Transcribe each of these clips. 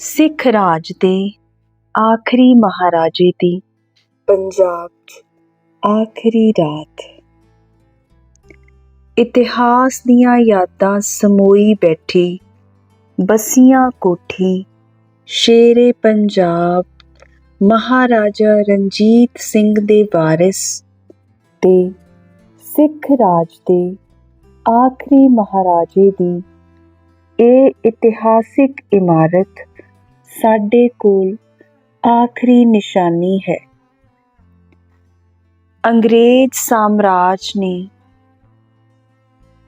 ਸਿੱਖ ਰਾਜ ਦੇ ਆਖਰੀ ਮਹਾਰਾਜੇ ਦੀ। ਪੰਜਾਬ 'ਚ ਆਖਰੀ ਰਾਤ। ਇਤਿਹਾਸ ਦੀਆਂ ਯਾਦਾਂ ਸਮੋਈ ਬੈਠੀ ਬਸੀਆਂ ਕੋਠੀ ਸ਼ੇਰੇ ਪੰਜਾਬ ਮਹਾਰਾਜਾ ਰਣਜੀਤ ਸਿੰਘ ਦੇ ਵਾਰਿਸ ਤੇ ਸਿੱਖ ਰਾਜ ਦੇ ਆਖਰੀ ਮਹਾਰਾਜੇ ਦੀ ਇਹ ਇਤਿਹਾਸਿਕ ਇਮਾਰਤ ਸਾਡੇ ਕੋਲ ਆਖਰੀ ਨਿਸ਼ਾਨੀ ਹੈ। ਅੰਗਰੇਜ਼ ਸਾਮਰਾਜ ਨੇ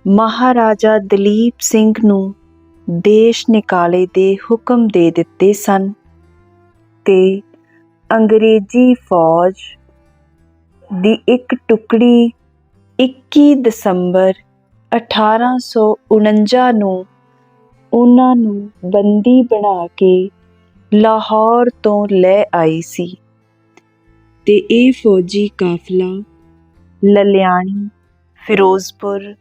ਮਹਾਰਾਜਾ ਦਲੀਪ ਸਿੰਘ ਨੂੰ ਦੇਸ਼ ਨਿਕਾਲੇ ਦੇ ਹੁਕਮ ਦੇ ਦਿੱਤੇ ਸਨ ਤੇ ਅੰਗਰੇਜ਼ੀ ਫੌਜ ਦੀ ਇੱਕ ਟੁਕੜੀ 21 ਦਸੰਬਰ 1849 ਨੂੰ ਉਹਨਾਂ ਨੂੰ ਬੰਦੀ ਬਣਾ ਕੇ ਲਾਹੌਰ ਤੋਂ ਲੈ ਆਈ ਸੀ। ਤੇ ਇਹ ਫੌਜੀ ਕਾਫਲਾ ਲਲਿਆਣੀ, ਫਿਰੋਜ਼ਪੁਰ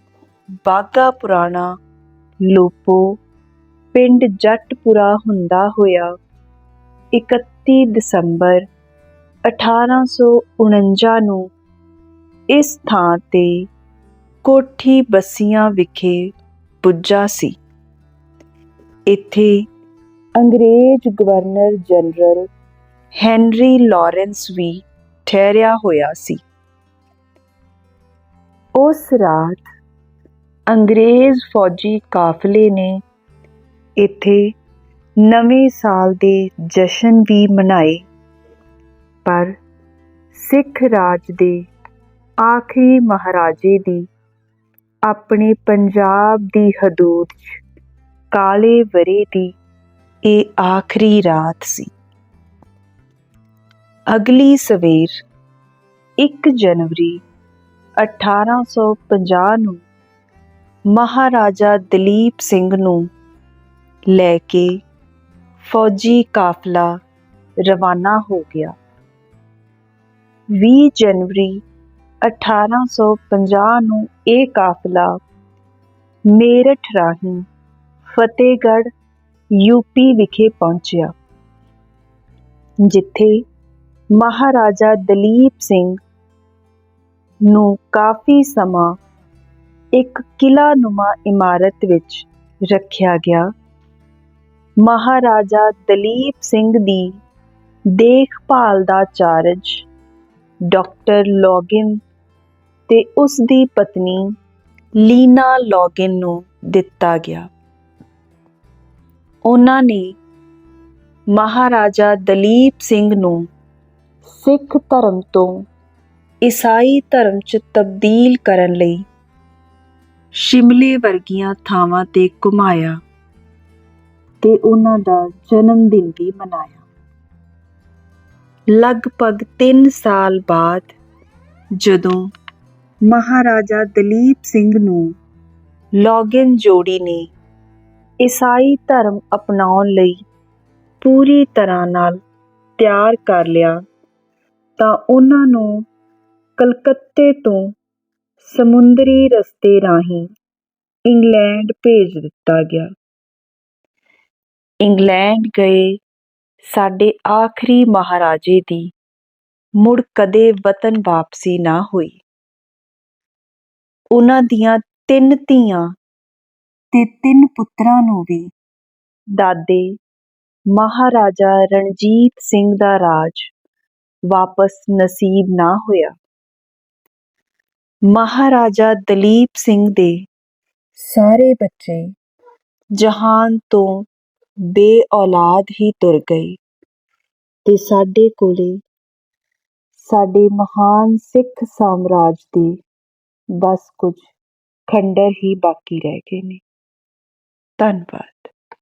ਬਾਗਾ ਪੁਰਾਣਾ ਲੋਪੋ, ਪਿੰਡ ਜੱਟਪੁਰਾ ਹੁੰਦਾ ਹੋਇਆ 31 ਦਸੰਬਰ 1849 ਨੂੰ ਇਸ ਥਾਂ ਤੇ ਕੋਠੀ ਬਸੀਆਂ ਵਿਖੇ ਪੁੱਜਾ ਸੀ। ਇੱਥੇ ਅੰਗਰੇਜ਼ ਗਵਰਨਰ ਜਨਰਲ ਹੈਨਰੀ ਲਾਰੈਂਸ ਵੀ ਠਹਿਰਿਆ ਹੋਇਆ ਸੀ। ਉਸ ਰਾਤ ਅੰਗਰੇਜ਼ ਫੌਜੀ ਕਾਫਲੇ ਨੇ ਇੱਥੇ ਨਵੇਂ ਸਾਲ ਦੇ ਜਸ਼ਨ ਵੀ ਮਨਾਏ, ਪਰ ਸਿੱਖ ਰਾਜ ਦੇ ਆਖਰੀ ਮਹਾਰਾਜੇ ਦੀ ਆਪਣੇ ਪੰਜਾਬ ਦੀ ਹਦੂਦ 'ਚ ਕਾਲੇ ਵਰੇ ਦੀ ਇਹ ਆਖਰੀ ਰਾਤ ਸੀ। ਅਗਲੀ ਸਵੇਰ 1 ਜਨਵਰੀ 1850 ਨੂੰ ਮਹਾਰਾਜਾ ਦਲੀਪ ਸਿੰਘ ਨੂੰ ਲੈ ਕੇ ਫੌਜੀ ਕਾਫਲਾ ਰਵਾਨਾ ਹੋ ਗਿਆ। 20 ਜਨਵਰੀ 1850 ਨੂੰ ਇਹ ਕਾਫਲਾ ਮੇਰਠ ਰਾਹੀਂ ਫਤਿਹਗੜ੍ਹ ਯੂਪੀ ਵਿਖੇ ਪਹੁੰਚਿਆ, ਜਿੱਥੇ ਮਹਾਰਾਜਾ ਦਲੀਪ ਸਿੰਘ ਨੂੰ ਕਾਫੀ ਸਮਾਂ ਇੱਕ ਕਿਲਾ ਨੁਮਾ ਇਮਾਰਤ ਵਿੱਚ ਰੱਖਿਆ ਗਿਆ। ਮਹਾਰਾਜਾ ਦਲੀਪ ਸਿੰਘ ਦੀ ਦੇਖਭਾਲ ਦਾ ਚਾਰਜ ਡਾਕਟਰ ਲੌਗਿਨ ਤੇ ਉਸ ਦੀ ਪਤਨੀ ਲੀਨਾ ਲੌਗਿਨ ਨੂੰ ਦਿੱਤਾ ਗਿਆ। ਉਹਨਾਂ ਨੇ ਮਹਾਰਾਜਾ ਦਲੀਪ ਸਿੰਘ ਨੂੰ ਸਿੱਖ ਧਰਮ ਤੋਂ ਈਸਾਈ ਧਰਮ 'ਚ ਤਬਦੀਲ ਕਰਨ ਲਈ ਸ਼ਿਮਲੇ ਵਰਗੀਆਂ ਥਾਵਾਂ ਤੇ ਘੁਮਾਇਆ ਤੇ ਉਹਨਾਂ ਦਾ ਜਨਮ ਦਿਨ ਵੀ ਮਨਾਇਆ। ਲਗਭਗ 3 ਸਾਲ ਬਾਅਦ ਜਦੋਂ ਮਹਾਰਾਜਾ ਦਲੀਪ ਸਿੰਘ ਨੂੰ ਲੌਗਿਨ ਜੋੜੀ ਨੇ ਈਸਾਈ ਧਰਮ ਅਪਣਾਉਣ ਲਈ ਪੂਰੀ ਤਰ੍ਹਾਂ ਨਾਲ ਤਿਆਰ ਕਰ ਲਿਆ, ਤਾਂ ਉਹਨਾਂ ਨੂੰ ਕਲਕੱਤੇ ਤੋਂ ਸਮੁੰਦਰੀ ਰਸਤੇ ਰਾਹੀਂ ਇੰਗਲੈਂਡ ਭੇਜ ਦਿੱਤਾ ਗਿਆ। ਇੰਗਲੈਂਡ ਗਏ ਸਾਡੇ ਆਖਰੀ ਮਹਾਰਾਜੇ ਦੀ ਮੁੜ ਕਦੇ ਵਤਨ ਵਾਪਸੀ ਨਾ ਹੋਈ। ਉਹਨਾਂ ਦੀਆਂ ਤਿੰਨ ਧੀਆਂ ਤੇ ਤਿੰਨ ਪੁੱਤਰਾਂ ਨੂੰ ਵੀ। ਦਾਦੇ, ਮਹਾਰਾਜਾ ਰਣਜੀਤ ਸਿੰਘ ਦਾ ਰਾਜ ਵਾਪਸ ਨਸੀਬ ਨਾ ਹੋਇਆ। ਮਹਾਰਾਜਾ ਦਲੀਪ ਸਿੰਘ ਦੇ ਸਾਰੇ ਬੱਚੇ ਜਹਾਨ ਤੋਂ ਬੇਔਲਾਦ ਹੀ ਤੁਰ ਗਏ ਤੇ ਸਾਡੇ ਕੋਲੇ ਸਾਡੇ ਮਹਾਨ ਸਿੱਖ ਸਾਮਰਾਜ ਦੇ ਬਸ ਕੁਝ ਖੰਡਰ ਹੀ ਬਾਕੀ ਰਹਿ ਗਏ ਨੇ। ਧੰਨਵਾਦ